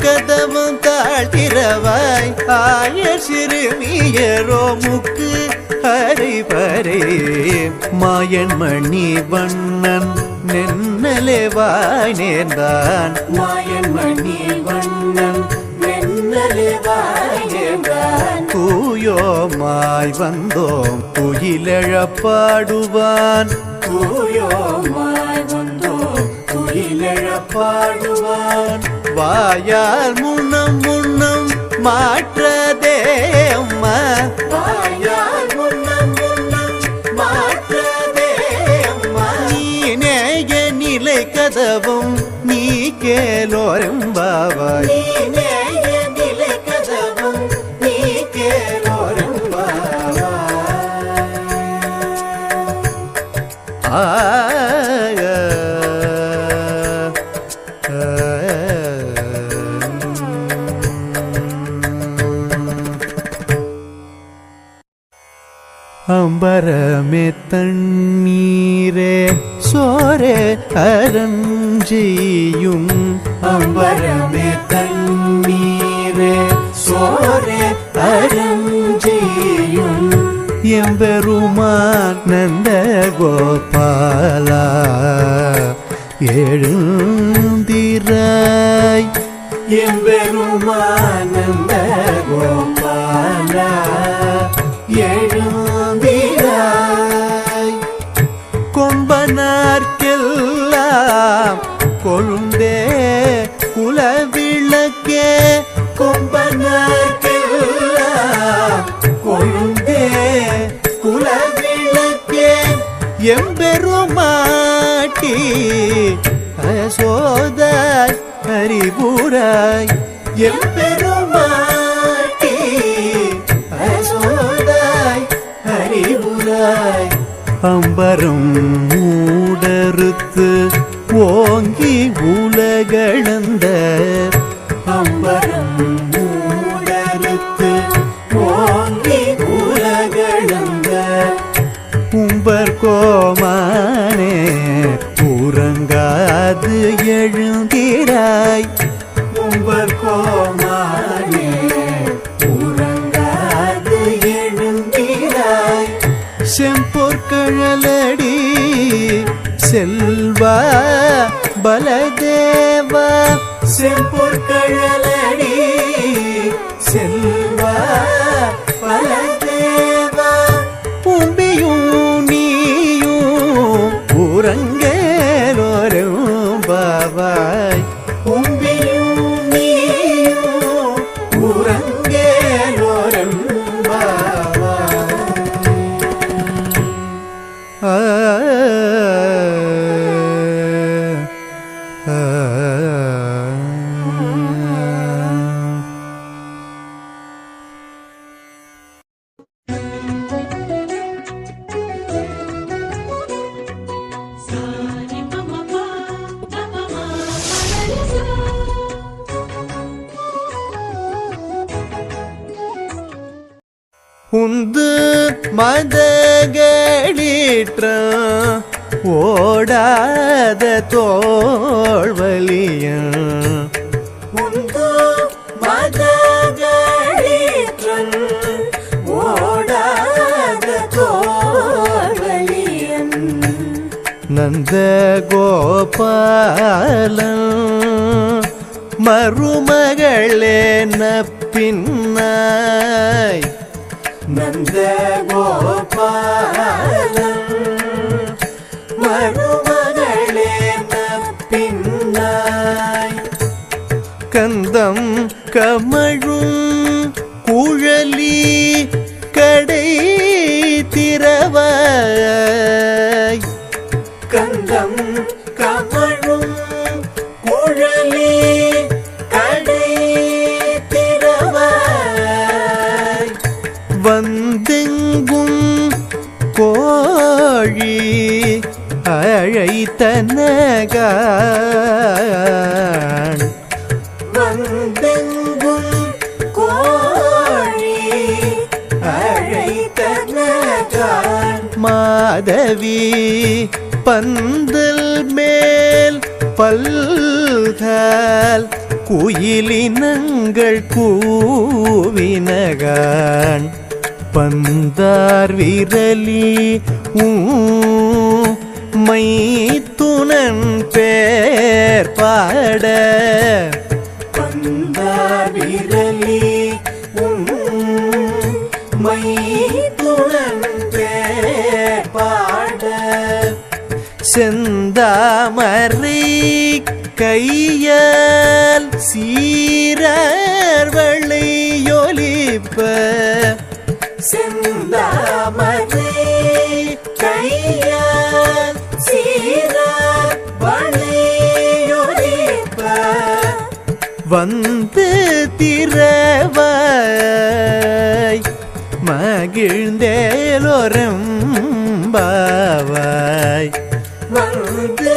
கதவும் தாழ்த்திரவாய் ஆய சிறுமியரோ முக்கு ஹரிபரே மாயன் மணி வண்ணன் நென்னலே வாய் நேர்ந்தான். மாயன் மணி வண்ணன் நென்னலே வாய் நேர்ந்தான். தூயோமாய் வந்தோம் துயிலழப் பாடுவான் தூயோமாய் வந்தோம் துயிலழப் பாடுவான் வாயால் முன்னம் முன்னம் மாற்றதே அம்மா. வாயால் முன்னம் முன்னம் மாற்றதே அம்மா. நீனேய நிலை கதவும் நீ கேலோரும் பாவாய். நீனேய அம்பரமே தண்ணீரே சோரே அரஞ்செய்யும். அம்பரமே தண்ணீரே சோரே அரஞ்செய்யும். எம்பெருமான் நந்த கோபாலா எழுந்திராய். எம்பெருமான் எம்பெருமாட்டி அசோதாய் ஹரிபுராய் எம்பெருமாட்டி அசோதாய் ஹரிபுராய் அம்பரம் மூடறுத்து ஓங்கி உலகளந்த உறங்காது எழுந்திராய். உம்பர் கோமானே உறங்காது எழுந்திராய். செம்பொற்கழலடி செல்வா பலதேவா. செம்பொற்கழலடி செல்வா பலதேவா. உம்பியும் நீயும் உறங்கலோரும் உந்து மதகளீற்ற ஓடாத தோல்வலிய உந்து மதகளீற்ற ஓடாத தோல்வலியன் நந்த கோபாலன் மருமகளே பின்னாய் நந்த கோபாலன். மருமகளே பின்னாய் கந்தம் கமழும் குழலி கடை திறவாய். அழைத்தனகான் வந்தெங்கும் கோழி அழைத்தனகான். மாதவி பந்தல் மேல் பல்கால் குயிலினங்கள் கூவினகான். பந்தார் விரலி மை துணன் பேர் பாட. விரலி மை துணன் பேர் பாட. செந்தாமரை கையால் சீரர்வளை ஒலிப்ப செந்தாமரை வந்து திரவாய். மகிழ்ந்தேலோரம் பாவாய் வந்து